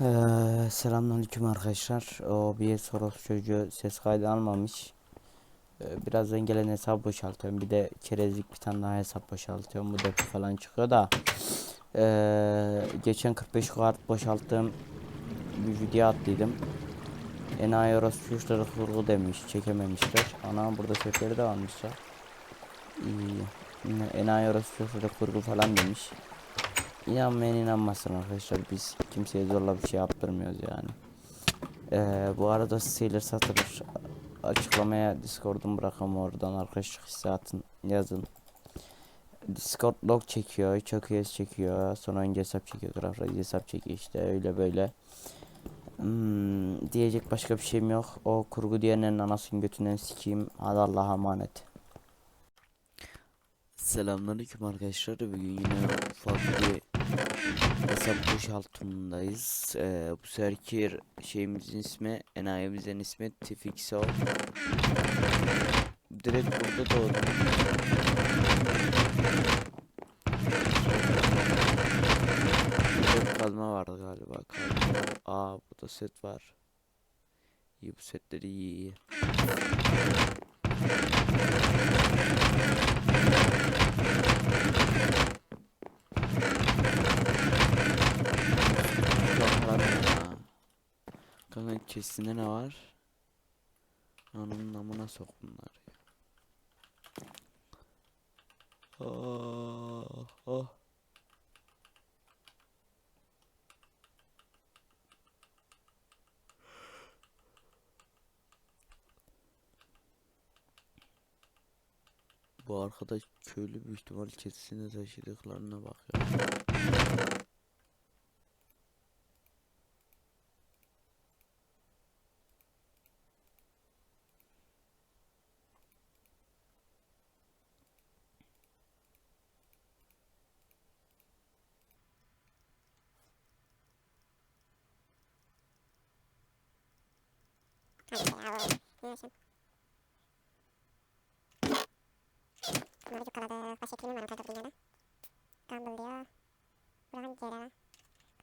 Ee, selamünaleyküm arkadaşlar. O bir Soros çocuğu ses kaydı almamış. Ee, birazdan gelen hesap boşaltıyorum. Bir de çerezlik bir tane daha hesap boşaltıyorum. Bu depo falan çıkıyor da. Ee, geçen 45 kart boşalttığım bir video attıydım. Enayi orospu uçları kurgu demiş. Çekememişler. Ana burada seferi de varmışlar. İyi. Enayi orospu uçları kurgu falan demiş. İnanmayan inanmasın arkadaşlar biz kimseye zorla bir şey yaptırmıyoruz yani. Ee, bu arada siteler satılır. Açıklamaya Discord'um bırakın oradan arkadaşlık hissiyatın yazın. Discord log çekiyor, çok üyesi çekiyor, sonra önce hesap çekiyor, grafra hesap çekiyor işte öyle böyle. Hmm, diyecek başka bir şeyim yok. O kurgu diyenlerin anasını götünden sikeyim. Hadi Allah'a emanet. Selamünaleyküm arkadaşlar. Bugün yine bir hesap boşaltımındayız. Ee, bu seferki şeyimizin ismi, enayimizin ismi Tifixo. Direkt burada doğdum. Kazma vardı galiba. Kazma. Aa burada set var. İyi bu setleri iyi iyi. Chestinde ne var? Onun namına sok bunlar ya. Oh, oh. Bu arkadaş köylü büyük ihtimal chestinde taşıdıklarına bak. Bunları yukarıda başka kimin var arkadaşlar dünyada? Gumball diyor. Burada hangi yere var?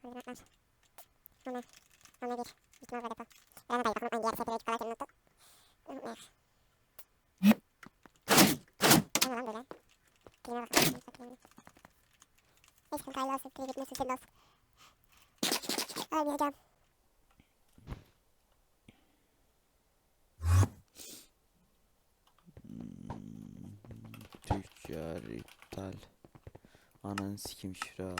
Koordinatlar. Ona. Ona bir. İhtimal var depo. Ben de bakalım hangi yere setire yukarıda unuttum. Unutmayalım. Ne lan böyle? Kime bakalım. Neyse hayırlı olsun. Kıyı bitmesin senin olsun. Anan sikim şirar.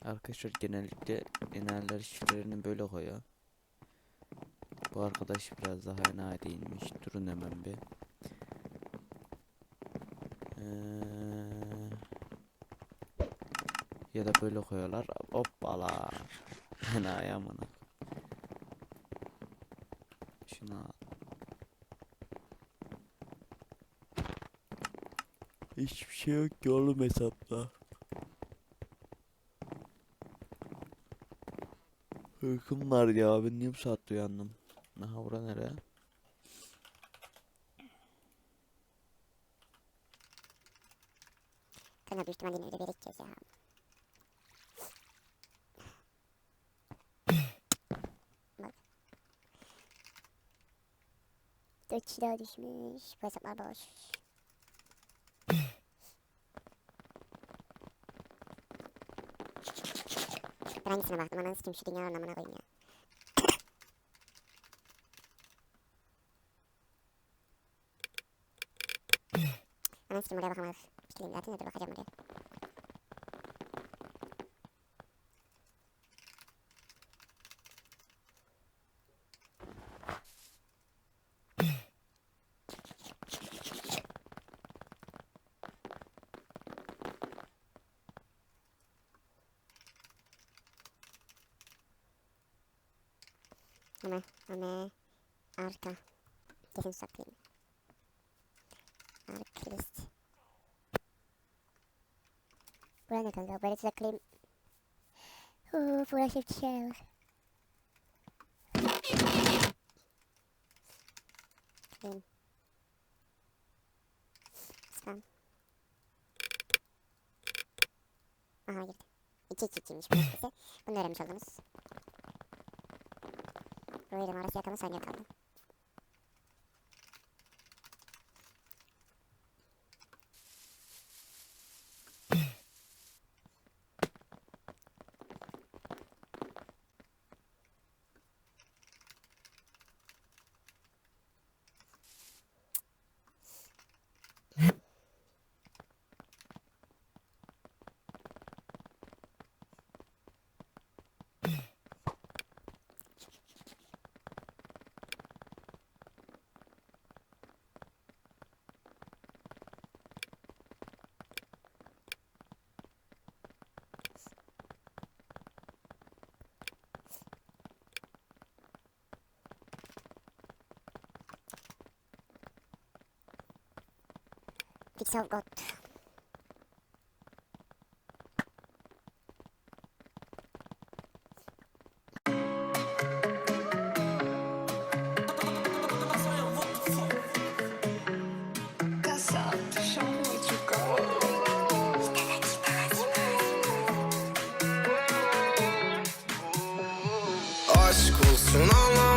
Arkadaşlar genellikle enayiler şifrelerini böyle koyuyor. Bu arkadaş biraz daha enayi değilmiş. Durun hemen bir. Ya da böyle koyuyorlar. Hoppala. Enayi amına. Şuna. Hiçbir şey yok ki oğlum hesapta. Uykum var ya. Ben niye bu saatte uyandım? Aha bura nere? Kanka büyük ihtimal yine öyle bir ya. 4 kişi daha düşmüş. Bu hesaplar boş. ben hangisine baktım ananı sikeyim şu dünyanın anlamına koyayım ya. ananı sikeyim oraya bakamadım. Sikeyim zaten de dur bakacağım oraya. Ama arka. Kesin saklayayım. Arklist. Buraya ne kanka? Böyle saklayayım. Uf uğraşıp şey var. Tıklayayım. Spam. Aha girdi. 2 2 2'ymiş bu. Bunu öğrenmiş oldunuz. Buyurun orası yakın saniye kaldı. What you got. Aşk olsun anlamadım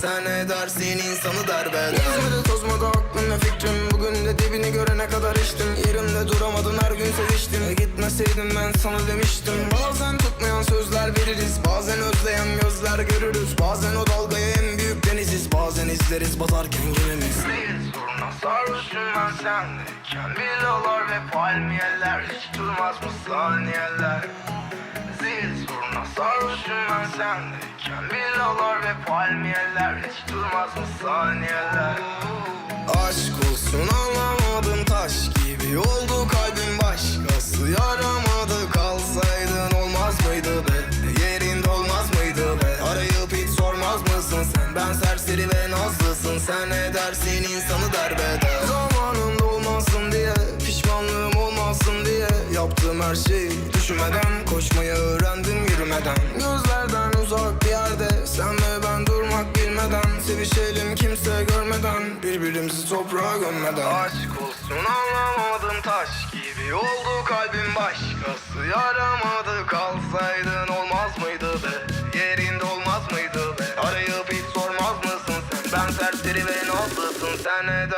sen ne dersin insanı derbeder Gezmedi tozmadı aklım ve fikrim. Bugün de dibini görene kadar içtim. Yerimde duramadın her gün seviştim. E gitmeseydim ben sana demiştim. Bazen tutmayan sözler veririz bazen özleyen gözler görürüz. Bazen o dalgaya en büyük deniziz bazen izleriz batarken gemimiz. Değil soruna sarhoşum ben sendeyken Villalar ve palmiyeler. Hiç durmaz mı saniyeler Zil soruna. Sarhoşum ben sendeyken. Villalar ve palmiyeler Hiç durmaz mı saniyeler? Aşk olsun anlamadım taş gibi oldu kalbim başkası. Yaramadı kalsaydın olmaz mıydı be? Yerinde olmaz mıydı be? Arayıp hiç sormaz mısın sen? Ben serseri ve nazlısın. Sen ne dersin? İnsanı derbeder yaptığım her şeyi düşünmeden koşmayı öğrendim yürümeden. Gözlerden uzak bir yerde sen ve ben durmak bilmeden. Sevişelim kimse görmeden birbirimizi toprağa gömmeden. Aşk olsun anlamadım taş gibi oldu kalbim. Başkası yaramadı kalsaydın olmaz mıydı be? Yerinde olmaz mıydı be? Arayıp hiç sormaz mısın sen? Ben serseri ve nazlısın sen ne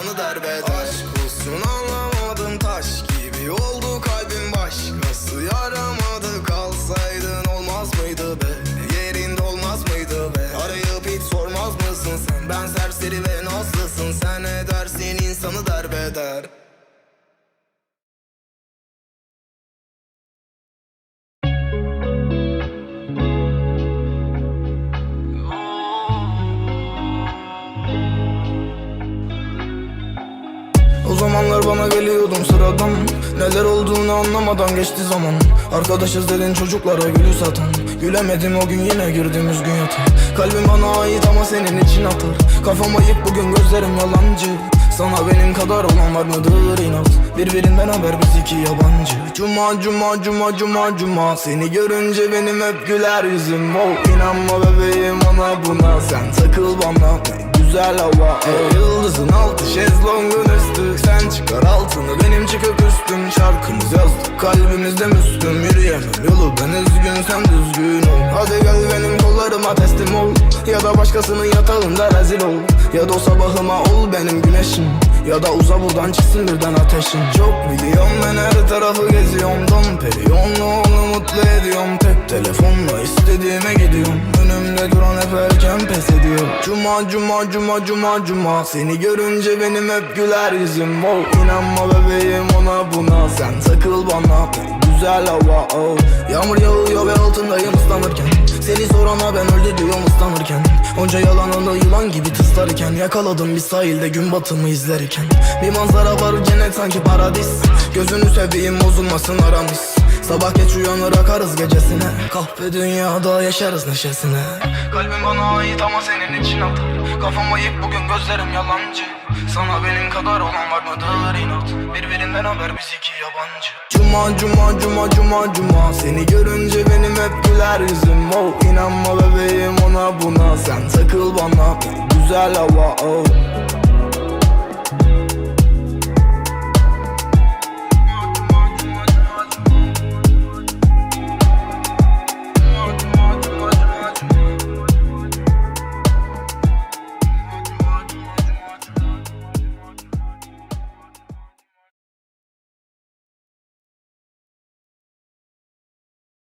insanı derbeder. Aşk olsun anlamadım taş gibi oldu kalbim başkası yaramadı kalsaydın olmaz mıydı be? Yerinde olmaz mıydı be? Arayıp hiç sormaz mısın sen? Ben serseri ve nazlısın. Sen ne dersin insanı derbeder Neler olduğunu anlamadan geçti zaman. Arkadaşız dedin çocuklara gülü satan. Gülemedim o gün yine girdim üzgün yatağa Kalbim bana ait ama senin için atar. Kafam ayık bugün gözlerim yalancı. Sana benim kadar olan var mıdır inat? Birbirinden haber biz iki yabancı. Cuma cuma cuma cuma cuma. Seni görünce benim hep güler yüzüm. Oh, İnanma bebeğim ona buna. Sen takıl bana güzel hava. Ey yıldızın altı şezlongun üstü. Sen çıkar altını benim çıkıp üstüm. Şarkımız yazdık kalbimizde müslüm. Yürüyemem yolu ben üzgün sen düzgün ol. Hadi gel benim kollarıma teslim ol. Ya da başkasının yatağında rezil ol. Ya da o sabahıma ol benim güneşim Ya da uza buradan çıksın birden ateşin. Çok biliyorum ben her tarafı geziyorum. Dom periyonlu onu mutlu ediyorum. Tek telefonla istediğime gidiyorum. Önümde duran hep erken pes ediyor. Cuma cuma cuma cuma cuma. Seni görünce benim hep güler yüzüm. Oh. İnanma bebeğim ona buna. Sen takıl bana güzel hava oh. Yağmur yağıyor ve altındayım ıslanırken Seni sorana ben öldü diyorum ıslanırken. Onca yalanını yılan gibi tıslarken Yakaladım bir sahilde gün batımı izlerken. Bir manzara var cennet sanki paradis. Gözünü seveyim bozulmasın aramız Sabah geç uyanır akarız gecesine. Kahpe dünyada yaşarız neşesine. Kalbim bana ait ama senin için atar. Kafam ayık bugün gözlerim yalancı. Sana benim kadar olan var mıdır inat? Birbirinden haber biz iki yabancı. Cuma cuma cuma cuma cuma. Seni görünce benim hep güler yüzüm. Oh inanma bebeğim ona buna. Sen takıl bana güzel hava oh